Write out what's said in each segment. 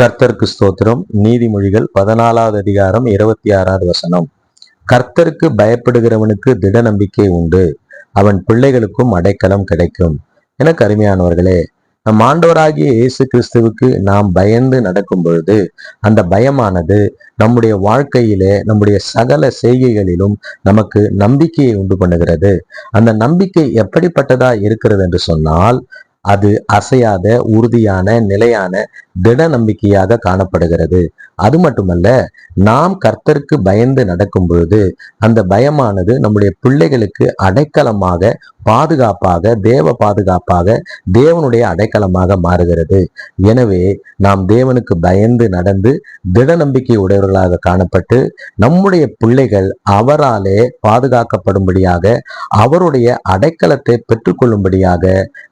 கர்த்தருக்கு ஸ்தோத்திரம். நீதிமொழிகள் பதினாலாவது அதிகாரம் இருபத்தி ஆறாவது வசனம். கர்த்தருக்கு பயப்படுகிறவனுக்கு திட நம்பிக்கை உண்டு. அவன் பிள்ளைகளுக்கும் அடைக்கலம் கிடைக்கும். என கருமையானவர்களே நம் ஆண்டவராகிய இயேசு கிறிஸ்துவுக்கு நாம் பயந்து நடக்கும் பொழுது அந்த பயமானது நம்முடைய வாழ்க்கையிலே நம்முடைய சகல செய்கைகளிலும் நமக்கு நம்பிக்கையை உண்டு பண்ணுகிறது. அந்த நம்பிக்கை எப்படிப்பட்டதா இருக்கிறது என்று சொன்னால் அது அசையாத உறுதியான நிலையான திட நம்பிக்கையாக காணப்படுகிறது. அது மட்டுமல்ல நாம் கர்த்தருக்கு பயந்து நடக்கும் பொழுது அந்த பயமானது நம்முடைய பிள்ளைகளுக்கு அடைக்கலமாக பாதுகாப்பாக தேவ பாதுகாப்பாக தேவனுடைய அடைக்கலமாக மாறுகிறது. எனவே நாம் தேவனுக்கு பயந்து நடந்து திட நம்பிக்கை உடையவர்களாக காணப்பட்டு நம்முடைய பிள்ளைகள் அவராலே பாதுகாக்கப்படும்படியாக அவருடைய அடைக்கலத்தை பெற்றுக்கொள்ளும்படியாக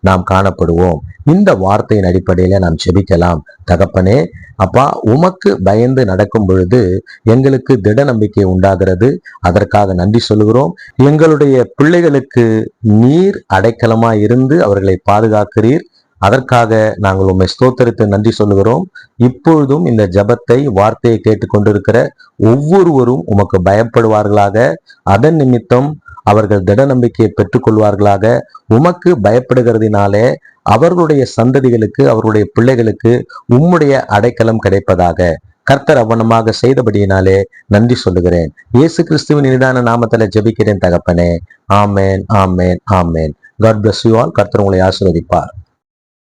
நாம் காணப்படுவோம். இந்த வார்த்தையின் அடிப்படையில நாம் செபிக்கலாம். தகப்பனே அப்பா உமக்கு பயந்து நடக்கும் பொழுது எங்களுக்கு திட நம்பிக்கை உண்டாகிறது. அதற்காக நன்றி சொல்லுகிறோம். எங்களுடைய பிள்ளைகளுக்கு நீர் அடைக்கலமா இருந்து அவர்களை பாதுகாக்கிறீர். அதற்காக நாங்கள் உண்மை ஸ்தோத்தரித்து நன்றி சொல்லுகிறோம். இப்பொழுதும் இந்த ஜபத்தை வார்த்தையை கேட்டுக்கொண்டிருக்கிற ஒவ்வொருவரும் உமக்கு பயப்படுவார்களாக. அதன் நிமித்தம் அவர்கள் திட நம்பிக்கையை பெற்றுக்கொள்வார்களாக. உமக்கு பயப்படுகிறதினாலே அவர்களுடைய சந்ததிகளுக்கு அவர்களுடைய பிள்ளைகளுக்கு உம்முடைய அடைக்கலம் கிடைப்பதாக. கர்த்தர் அவனமாக செய்தபடியினாலே நன்றி சொல்லுகிறேன். இயேசு கிறிஸ்துவின் இனிதான நாமத்துல ஜெபிக்கிறேன் தகப்பனே. ஆமேன் ஆமேன் ஆமேன். காட் பிளஸ் யூ ஆல் கர்த்தர் உங்களை ஆசீர்வதிப்பார்.